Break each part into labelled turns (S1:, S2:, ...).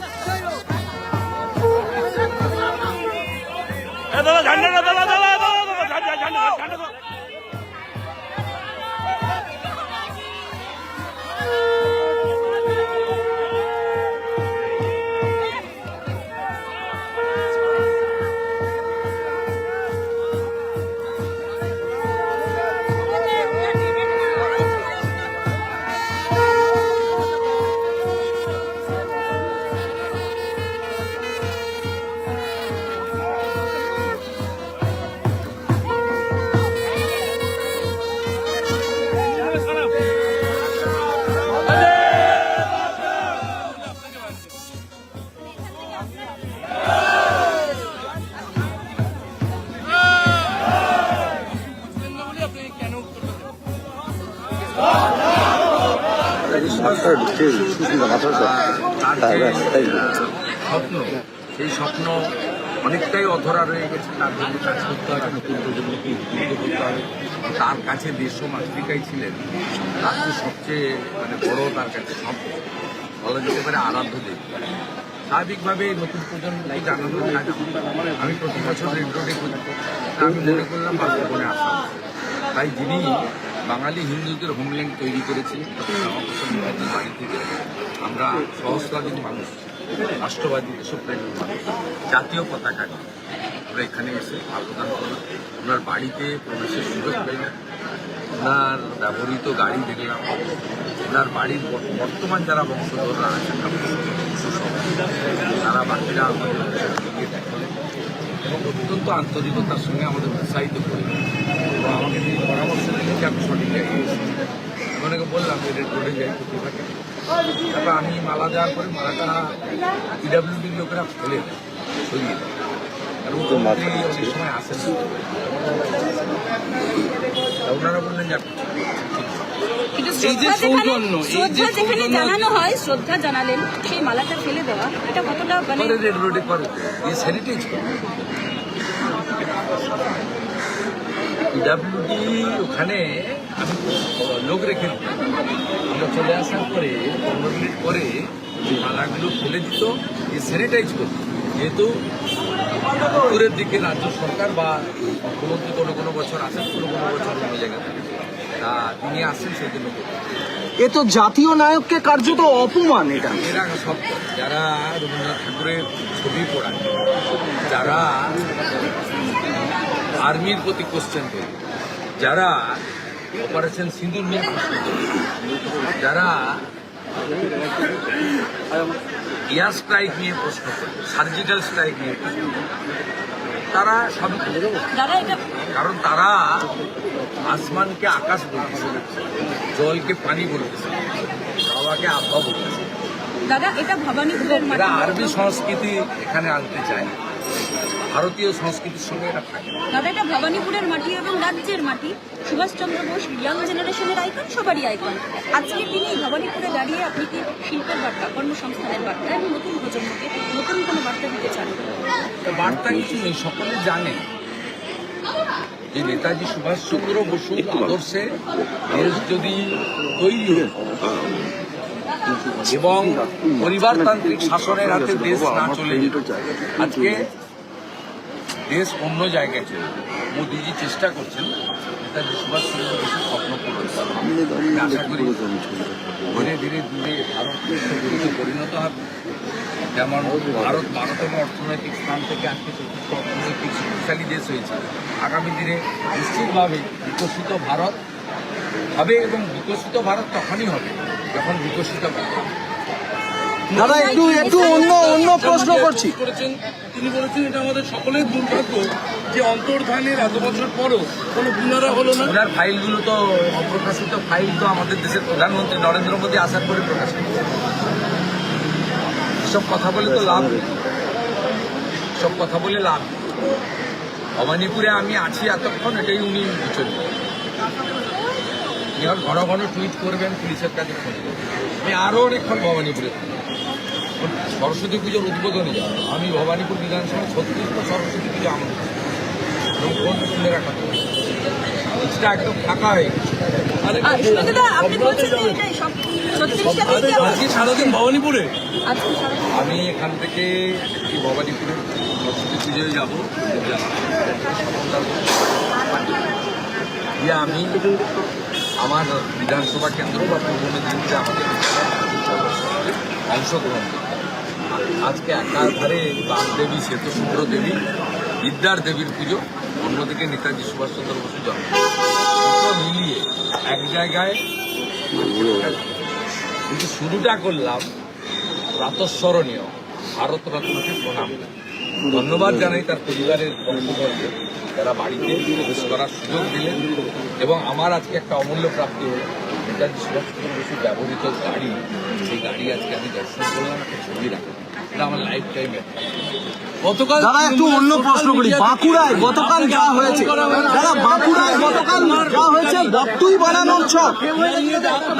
S1: Yeah. ঢুকছে সুস্মিতা মাথাটা
S2: তার
S1: তাই
S2: স্বপ্ন, সেই স্বপ্ন অনেকটাই অধরা রয়ে গেছে, তার জন্য কাজ করতে হবে, নতুন প্রজন্মকে উদ্বুদ্ধ করতে হবে। তার কাছে ও মাতৃকাই ছিলেন, তার যে সবচেয়ে মানে বড় তার কাছে সব বলা যেতে পারে আরাধ্য দেব। স্বাভাবিকভাবে নতুন প্রজন্মকে জানানোর কাজ আমি প্রতি বছর রেড রোডে করি আমি মনে করলাম বাস্তবনে আসা তাই যিনি বাঙালি হিন্দুদের হোমল্যান্ড তৈরি মুখার্জির বাড়ি থেকে আমরা সহস্রাধিক মানুষ, রাষ্ট্রবাদী, দেশপ্রেমী মানুষ, জাতীয় পতাকা নিয়ে আমরা এখানে এসে আবেদন ওনার বাড়িতে প্রবেশের সুযোগ পেলাম। ওনার ব্যবহৃত গাড়ি দেখলাম। ওনার বাড়ির বর্তমান যারা বংশধররা আছেন, তারা বাকিরা আমাদের এবং অত্যন্ত আন্তরিকতার সঙ্গে আমাদের উৎসাহিত করে আমাকে তিনি পরামর্শ দিলেন যে আমি সঠিক জায়গায় এসেছি ওনাকে বললাম যে রেড রোডে যাই করতে থাকে। তারপর আমি মালা দেওয়ার পরে মালাটা পিডাব্লিউডির লোকেরা ফেলে দেয় সরিয়ে দেয়। আর মুখ্যমন্ত্রী অনেক সময় আসেন ওনারা বললেন যে আপনি
S3: কিন্তু শ্রদ্ধা যেখানে- জানানো হয় জানালেন সেই মালাটা ফেলে দেওয়া এটা কতটা মানে
S2: রেড রোডে করে? ইস হেরিটেজ পিডাব্লিউডি ওখানে আমি লোক রেখে আমরা চলে আসার পরে পনেরো মিনিট পরে যে মালাগুলো ফেলে দিত স্যানিটাইজ করত। যেহেতু দূরের দিকে রাজ্য সরকার বা মুখ্যমন্ত্রী কোনো কোনো বছর আসেন কোনো কোনো বছর অন্য জায়গায় থাকে। তা তিনি আসছেন সেই জন্য
S4: এ তো জাতীয় নায়ককে কার্যত অপমান এটা।
S2: এরা সব। যারা রবীন্দ্রনাথ ঠাকুরের ছবি পড়ান যারা আর্মির প্রতি কোশ্চেন করে। যারা অপারেশন সিঁদুর নিয়ে যারা এয়ার স্ট্রাইক নিয়ে প্রশ্ন করে সার্জিক্যাল স্ট্রাইক নিয়ে প্রশ্ন তারা সবই
S3: এটা
S2: কারণ তারা আসমানকে আকাশ বলতেছে জলকে পানি বলতেছে হাওয়াকে আব্বা বলতেছে।
S3: দাদা এটা
S2: আরবি সংস্কৃতি এখানে আনতে চায়। ভারতীয় সংস্কৃতির সঙ্গে এটা থাকে।
S3: দাদা এটা ভবানীপুরের মাটি এবং রাজ্যের মাটি। সুভাষচন্দ্র বোস ইয়াং জেনারেশনের আইকন সবারই আইকন আজকে তিনি ভবানীপুরে দাঁড়িয়ে আপনি কি শিল্পের বার্তা কর্মসংস্থানের বার্তা এবং নতুন প্রজন্মকে নতুন কোনো বার্তা দিতে চান?
S2: বার্তা কিছু নেই সকলে জানে। যে নেতাজি সুভাষচন্দ্র বসুর আদর্শে দেশ যদি তৈরি হয় এবং পরিবারতান্ত্রিক শাসনের হাতে দেশ না চলে আজকে দেশ অন্য জায়গায় চলে। মোদিজি চেষ্টা করছেন নেতাজি সুভাষচন্দ্র বসুর স্বপ্ন পূরণ আশা করি ধীরে ধীরে ধীরে ভারত শক্তিতে পরিণত হবে যেমন ভারত বারোতম অর্থনৈতিক স্থান থেকে আজকে চতুর্থ অর্থনৈতিক শক্তিশালী দেশ হয়েছে আগামী দিনে নিশ্চিতভাবে বিকশিত ভারত হবে এবং বিকশিত ভারত তখনই হবে যখন বিকশিত ভারত।
S4: দাদা একটু একটু অন্য অন্য প্রশ্ন করছি
S5: করেছেন তিনি বলেছেন এটা আমাদের সকলের দুর্ভাগ্য যে অন্তর্ধানের এত বছর পরও কোনো পুনরা হলো না।
S2: ওনার ফাইলগুলো তো অপ্রকাশিত ফাইল তো আমাদের দেশের প্রধানমন্ত্রী নরেন্দ্র মোদী আসার পরে প্রকাশ সব কথা বলে তো লাভ। সব কথা বলে লাভ। ভবানীপুরে আমি আছি এতক্ষণ, এটাই উনি আর ঘন ঘন টুইট করবেন, পুলিশের কাছে আমি আরও অনেকক্ষণ ভবানীপুরে। সরস্বতী পুজোর উদ্বোধনে যাব। আমি ভবানীপুর বিধানসভা ছত্রিশটা সরস্বতী পুজো আমার এবং ফোন তুলে রাখা এটা একদম ফাঁকা হয়ে গেছে।
S3: যে
S5: সারাদিন ভবানীপুরে?
S2: আমি এখান থেকে ভবানীপুরে সরস্বতী পুজোয় যাব। গিয়ে আমি আমার বিধানসভা কেন্দ্র বা পূর্ব মেদিনীপুরে আমাদের অংশগ্রহণ আজকে একাধারে বাগদেবী শ্বেতসুন্দর দেবী, বিদ্যার দেবীর পুজো, অন্যদিকে নেতাজি সুভাষচন্দ্র বসুর জন্ম। মিলিয়ে এক জায়গায় কিন্তু শুরুটা করলাম প্রাতঃস্মরণীয়। ভারত রত্নকে প্রণাম। ধন্যবাদ জানাই তার পরিবারের বন্ধুবর্গ। যারা বাড়িতে প্রবেশ করার সুযোগ দিলেন এবং আমার আজকে একটা অমূল্য প্রাপ্তি হলো। নেতাজি সুভাষচন্দ্র ব্যবহৃত গাড়ি সেই গাড়ি আজকে আমি দর্শন করলাম একটা ছবি রাখলাম। এটা আমার লাইফ টাইমের
S5: গতকাল
S4: দাদা একটু অন্য প্রশ্ন করি। বাঁকুড়ায় গতকাল যা হয়েছে দাদা বাঁকুড়ায় গতকাল যা হয়েছে বক্তুই বানানোর ছক।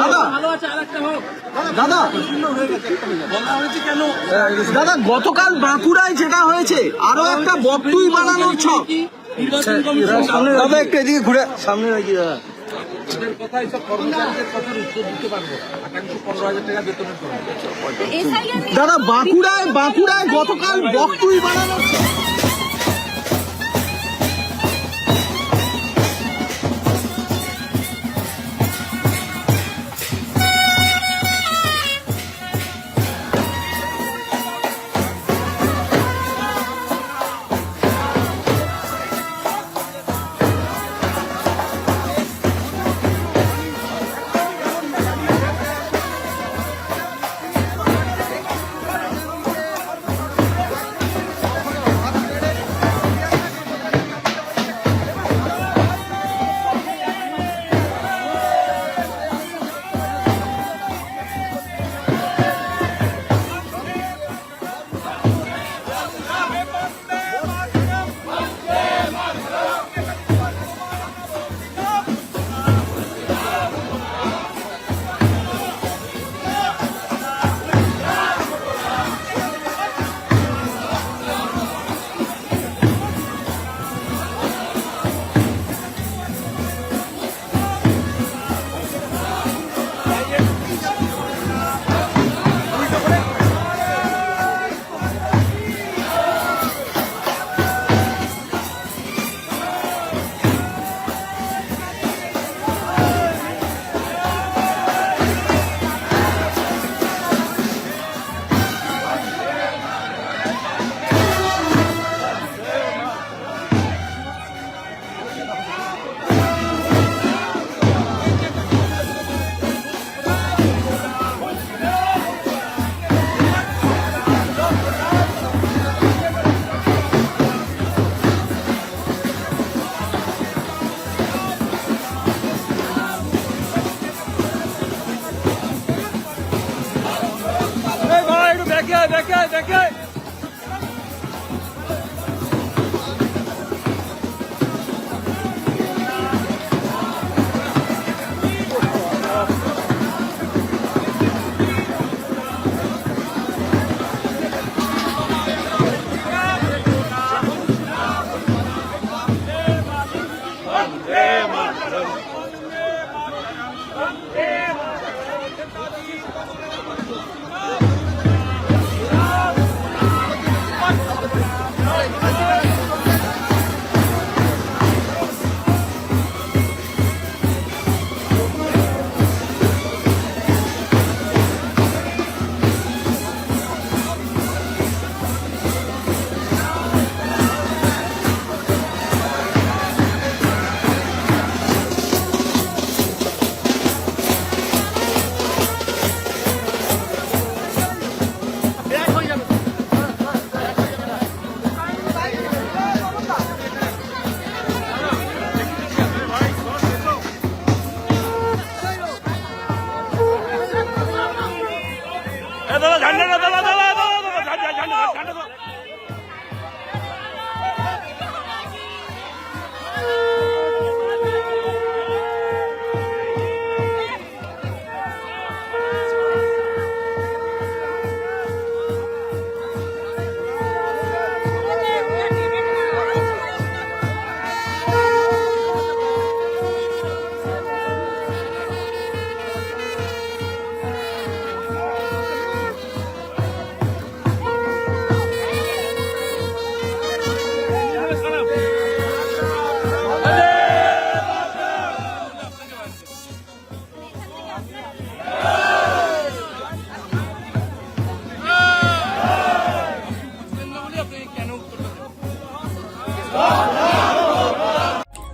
S4: দাদা দাদা
S5: বলা হয়েছে কেন?
S4: দাদা গতকাল বাঁকুড়ায় যেটা হয়েছে আরও একটা বক্তুই বানানোর ছক। দাদা একটু এদিকে ঘুরে সামনে রাখি দাদা।
S2: ওদের কথা এইসব কর্মচারীদের কথার উত্তর দিতে পারব। না। পনেরো হাজার টাকা বেতনের জন্য।
S4: দাদা বাঁকুড়ায় বাঁকুড়ায় গতকাল বক্তুই বানানোর